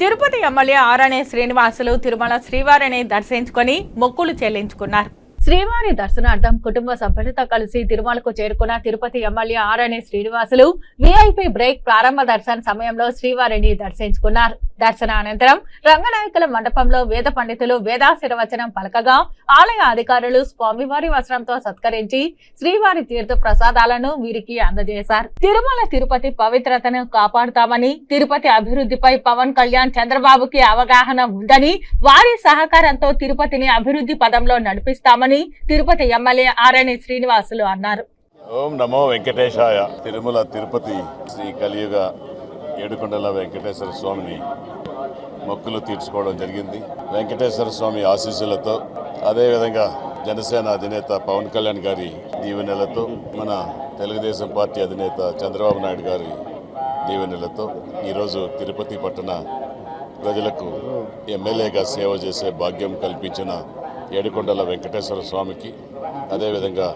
Tirupati MLA Arani Srinivasulu Tirumala శ్రీవారిని దర్శించుకొని మొక్కులు చెల్లించుకున్నారు. శ్రీవారి దర్శనార్థం కుటుంబ సభ్యులతో కలిసి తిరుమలకు చేరుకున్న Tirupati MLA Arani Srinivasulu VIP break ప్రారంభ దర్శన సమయంలో శ్రీవారిని దర్శించుకున్నారు. దర్శన అనంతరం రంగనాయకుల మండపంలో వేద పండితులు వేదాశిరవచనం పలకగా ఆలయ అధికారులు స్వామివారి వస్త్రంతో సత్కరించి శ్రీవారి తీర్థ ప్రసాదాలను వీరికి అందజేశారు. తిరుమల తిరుపతి పవిత్రతను కాపాడుతామని తిరుపతి అభివృద్ధిపై పవన్ కళ్యాణ్ చంద్రబాబుకి అవగాహన ఉందని వారి సహకారంతో తిరుపతిని అభివృద్ధి పదంలో నడిపిస్తామని తిరుపతి ఎమ్మెల్యే ఆరణి శ్రీనివాసులు అన్నారు. ఓం నమో వెంకటేశాయ తిరుమల తిరుపతి శ్రీ కలియుగ ఏడుకొండల వెంకటేశ్వర స్వామిని మొక్కులు తీర్చుకోవడం జరిగింది. వెంకటేశ్వర స్వామి ఆశీస్సులతో అదేవిధంగా జనసేన అధినేత పవన్ కళ్యాణ్ గారి దీవెనలతో మన తెలుగుదేశం పార్టీ అధినేత చంద్రబాబు నాయుడు గారి దీవెనలతో ఈరోజు తిరుపతి పట్టణ ప్రజలకు ఎమ్మెల్యేగా సేవ చేసే భాగ్యం కల్పించిన ఏడుకొండల వెంకటేశ్వర స్వామికి అదేవిధంగా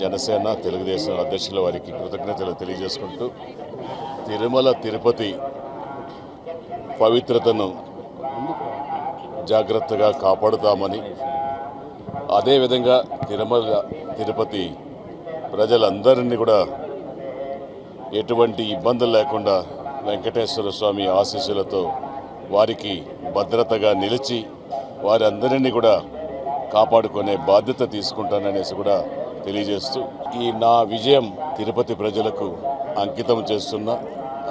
జనసేన తెలుగుదేశం అధ్యక్షుల వారికి కృతజ్ఞతలు తెలియజేసుకుంటూ తిరుమల తిరుపతి పవిత్రతను జాగ్రత్తగా కాపాడుతామని అదేవిధంగా తిరుమల తిరుపతి ప్రజలందరినీ కూడా ఎటువంటి ఇబ్బందులు లేకుండా వెంకటేశ్వర స్వామి ఆశీస్సులతో వారికి భద్రతగా నిలిచి వారందరినీ కూడా కాపాడుకునే బాధ్యత తీసుకుంటాననేసి కూడా తెలియజేస్తూ ఈ నా విజయం తిరుపతి ప్రజలకు అంకితం చేస్తున్నా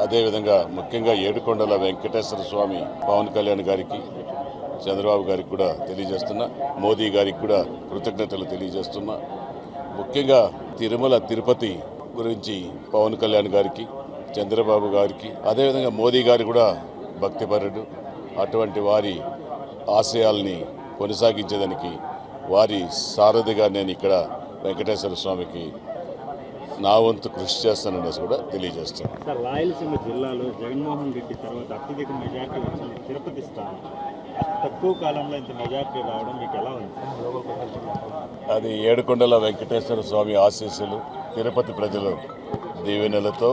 అదేవిధంగా ముఖ్యంగా ఏడుకొండల వెంకటేశ్వర స్వామి పవన్ కళ్యాణ్ గారికి చంద్రబాబు గారికి కూడా తెలియజేస్తున్నా మోదీ గారికి కూడా కృతజ్ఞతలు తెలియజేస్తున్నా. ముఖ్యంగా తిరుమల తిరుపతి గురించి పవన్ కళ్యాణ్ గారికి చంద్రబాబు గారికి అదేవిధంగా మోదీ గారు కూడా భక్తిపరుడు. అటువంటి వారి ఆశయాల్ని కొనసాగించేదానికి వారి సారథిగా నేను ఇక్కడ వెంకటేశ్వర స్వామికి నా వంతు కృషి చేస్తాననేసి కూడా తెలియజేస్తాను. సార్ రాయలసీమ జిల్లాలో జగన్మోహన్ రెడ్డి తర్వాత అత్యధిక మెజార్టీ వచ్చింది తిరుపతి స్థానం. తక్కువ కాలంలో ఇంత మెజార్టీ రావడం మీకు ఎలా ఉంది? అది ఏడుకొండల వెంకటేశ్వర స్వామి ఆశీస్సులు తిరుపతి ప్రజలు దీవెనలతో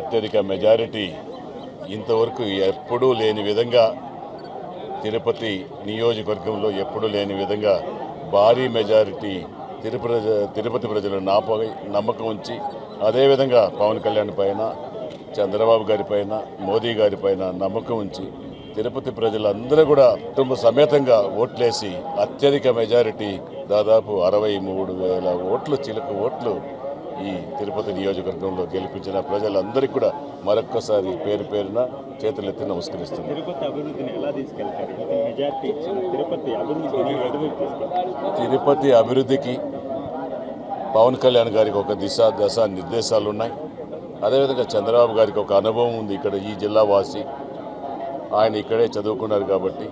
అత్యధిక మెజారిటీ ఇంతవరకు ఎప్పుడూ లేని విధంగా తిరుపతి నియోజకవర్గంలో ఎప్పుడూ లేని విధంగా భారీ మెజారిటీ తిరుపతి తిరుపతి ప్రజలు నాపై నమ్మకం ఉంచి అదేవిధంగా పవన్ కళ్యాణ్ పైన చంద్రబాబు గారి పైన మోదీ గారి పైన నమ్మకం ఉంచి తిరుపతి ప్రజలందరూ కూడా కుటుంబ సమేతంగా ఓట్లేసి అత్యధిక మెజారిటీ దాదాపు అరవై మూడు వేల ఓట్లు చిలుక ఓట్లు ఈ తిరుపతి నియోజకవర్గంలో గెలిపించిన ప్రజలందరికీ కూడా మరొక్కసారి పేరు పేరున చేతులెత్తి తీసుకెళ్తారు? తిరుపతి అభివృద్ధికి పవన్ కళ్యాణ్ గారికి ఒక దిశ దశ నిర్దేశాలు ఉన్నాయి. అదేవిధంగా చంద్రబాబు గారికి ఒక అనుభవం ఉంది. ఇక్కడ ఈ జిల్లా వాసి ఆయన ఇక్కడే చదువుకున్నారు కాబట్టి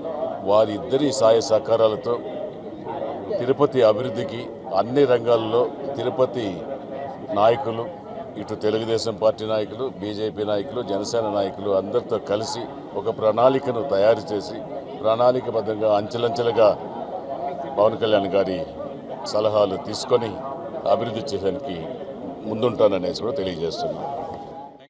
వారిద్దరి సాయ సహకారాలతో తిరుపతి అభివృద్ధికి అన్ని రంగాల్లో తిరుపతి నాయకులు ఇటు తెలుగుదేశం పార్టీ నాయకులు బీజేపీ నాయకులు జనసేన నాయకులు అందరితో కలిసి ఒక ప్రణాళికను తయారు చేసి ప్రణాళికబద్ధంగా అంచెలంచెలుగా పవన్ కళ్యాణ్ గారి సలహాలు తీసుకొని అభివృద్ధి చేయడానికి ముందుంటాననేసి కూడా తెలియజేస్తున్నాను